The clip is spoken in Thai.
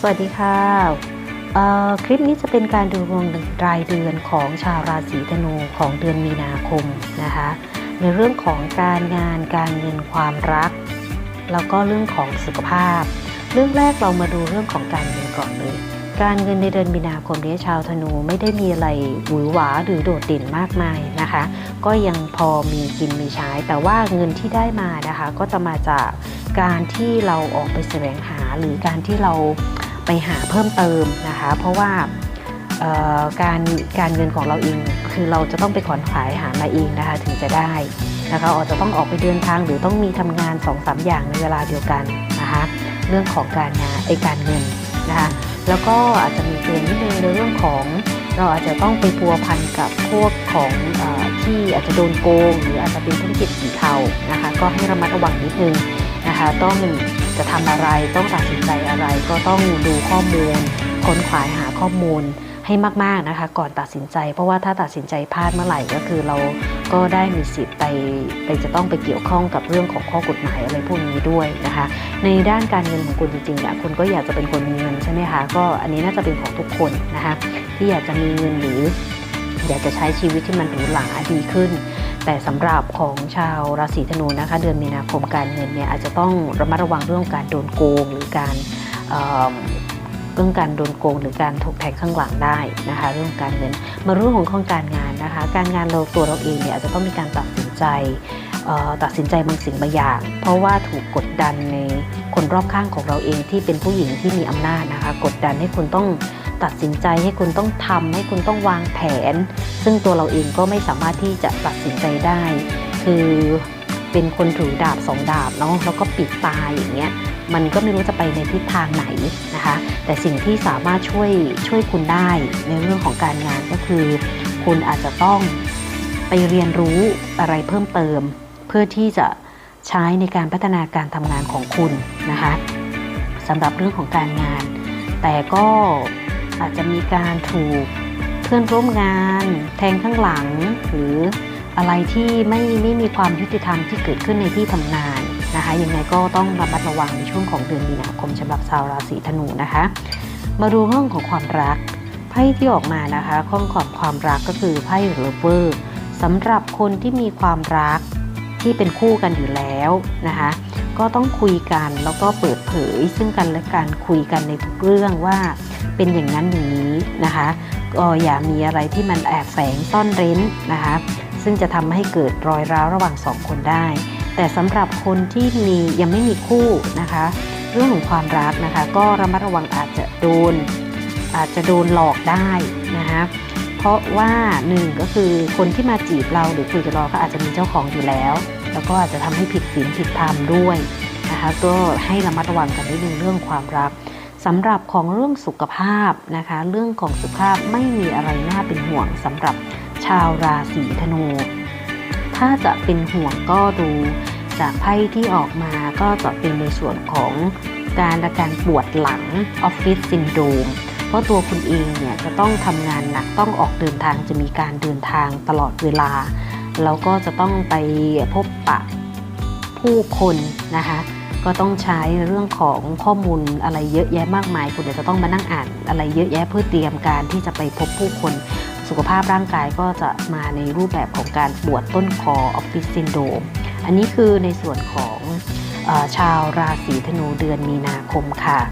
สวัสดีค่ะ คลิปนี้จะเป็นการดูดวงรายเดือนของชาวราศีธนูของเดือนมีนาคมนะคะ ในเรื่องของการงานการเงินความรัก แล้วก็เรื่องของสุขภาพ เรื่องแรกเรามาดูเรื่องของการเงินก่อนเลย การเงินในเดือนมีนาคมนี้ชาวธนูไม่ได้มีอะไรหวือหวาหรือโดดเด่นมากมายนะคะ ก็ยังพอมีกินมีใช้ แต่ว่าเงินที่ได้มานะคะ ก็จะมาจากการที่เราออกไปแสวงหาหรือการที่เรา ไปหาเพิ่มเติมนะคะ เพราะว่าการการเงินของเราเองคือเราจะต้องไปขอนขายหามาเองนะคะถึงจะได้นะคะอาจจะต้องออกไปเดินทางหรือต้องมีทำงาน2อสาอย่างในเวลาเดียวกันนะคะเรื่องของการงานไอการเงินนะคะแล้วก็อาจจะมีเตือนนิดนึงในเรื่องของเราอาจจะต้องไปพัวพันกับพวกของอที่อาจจะโดนโกง หรืออาจจะเป็นธุรกิจสีเทานะคะก็ให้ระมัดระวังนิดนึงนะคะต้อง จะทำอะไร ต้องตัดสินใจอะไร ก็ต้องดูข้อมูล ค้นขวายหาข้อมูลให้มากๆนะคะ ก่อนตัดสินใจ เพราะว่าถ้าตัดสินใจพลาดเมื่อไหร่ก็คือเราก็ได้มีสิทธิ์ไปไปจะต้องไปเกี่ยวข้องกับเรื่องของข้อกฎหมายอะไรพวกนี้ด้วยนะคะ ในด้านการเงินของคุณจริงๆเนี่ยคุณก็อยากจะเป็นคนมีเงินใช่ไหมคะก็อันนี้น่าจะเป็นของทุกคนนะคะที่อยากจะมีเงินหรืออยากจะใช้ชีวิตที่มันหรูหราดีขึ้น แต่สำหรับของชาวราศีธนูนะคะ เดือนมีนาคมการเงินเนี่ยอาจจะต้องระมัดระวังเรื่องการโดนโกงหรือการเเรื่องการโดนโกงหรือการถูกแทงข้างหลังได้นะคะ เรื่องการเงิน มาเรื่องของข้องการงานนะคะ การงานเราตัวเราเองเนี่ยอาจจะต้องมีการตัดสินใจตัดสินใจบางสิ่งบางอย่าง เพราะว่าถูกกดดันในคนรอบข้างของเราเองที่เป็นผู้หญิงที่มีอำนาจนะคะ กดดันให้คุณต้อง ตัดสินใจให้คุณต้องทำให้คุณต้องวางแผน ซึ่งตัวเราเองก็ไม่สามารถที่จะตัดสินใจได้ คือเป็นคนถือดาบสองดาบเนาะแล้วก็ปิดตาอย่างเงี้ยมันก็ไม่รู้จะไปในทิศทางไหนนะคะ แต่สิ่งที่สามารถช่วยช่วยคุณได้ในเรื่องของการงานก็คือ คุณอาจจะต้องไปเรียนรู้อะไรเพิ่มเติม เพื่อที่จะใช้ในการพัฒนาการทำงานของคุณนะคะสำหรับเรื่องของการงาน แต่ก็ อาจจะมีการถูกเพื่อนร่วมงาน แทงข้างหลัง หรืออะไรที่ไม่ไม่มีความยุติธรรมที่เกิดขึ้นในที่ทำงานนะคะยังไงก็ต้องระมัดระวังในช่วงของเดือนมีนาคมสำหรับชาวราศีธนูนะคะ มาดูเรื่องของความรักไพ่ที่ออกมานะคะข้องของความรักก็คือไพ่เลิเวอร์สำหรับคนที่มีความรักที่เป็นคู่กันอยู่แล้วนะคะก็ต้องคุยกันแล้วก็เปิดเผย ซึ่งกันและกันคุยกันในทุกเรื่องว่า เป็นอย่างนั้นอย่างนี้นะคะก็อย่ามีอะไรที่มันแอบแฝงซ่อนเร้นนะคะ ซึ่งจะทำให้เกิดรอยร้าวระหว่างสองคนได้ แต่สำหรับคนที่มียังไม่มีคู่นะคะ เรื่องของความรักนะคะ ก็ระมัดระวังอาจจะโดนอาจจะโดนหลอกได้นะคะเพราะว่าหนึ่งก็คือคนที่มาจีบเราหรือคุยกับเราก็อาจจะมีเจ้าของอยู่แล้ว แล้วก็อาจจะทำให้ผิดศีลผิดธรรมด้วยนะคะก็ให้ระมัดระวังกันนิดนึงเรื่องความรัก สำหรับของเรื่องสุขภาพนะคะ เรื่องของสุขภาพไม่มีอะไรน่าเป็นห่วงสำหรับชาวราศีธนู ถ้าจะเป็นห่วงก็ดูจากไพ่ที่ออกมาก็จะเป็นในส่วนของการอาการปวดหลังออฟฟิศซินโดมเพราะตัวคุณเองเนี่ยจะต้องทำงานหนักต้องออกเดินทางจะมีการเดินทางตลอดเวลา แล้วก็จะต้องไปพบปะผู้คนนะคะ ก็ต้องใช้เรื่องของข้อมูลอะไรเยอะแยะมากมาย คุณเดี๋ยวจะต้องมานั่งอ่านอะไรเยอะแยะเพื่อเตรียมการที่จะไปพบผู้คนสุขภาพร่างกายก็จะมาในรูปแบบของการปวดต้นคอออฟฟิศซินโดมอันนี้คือในส่วนของอชาวราศีธนูเดือนมีนาคมค่ะ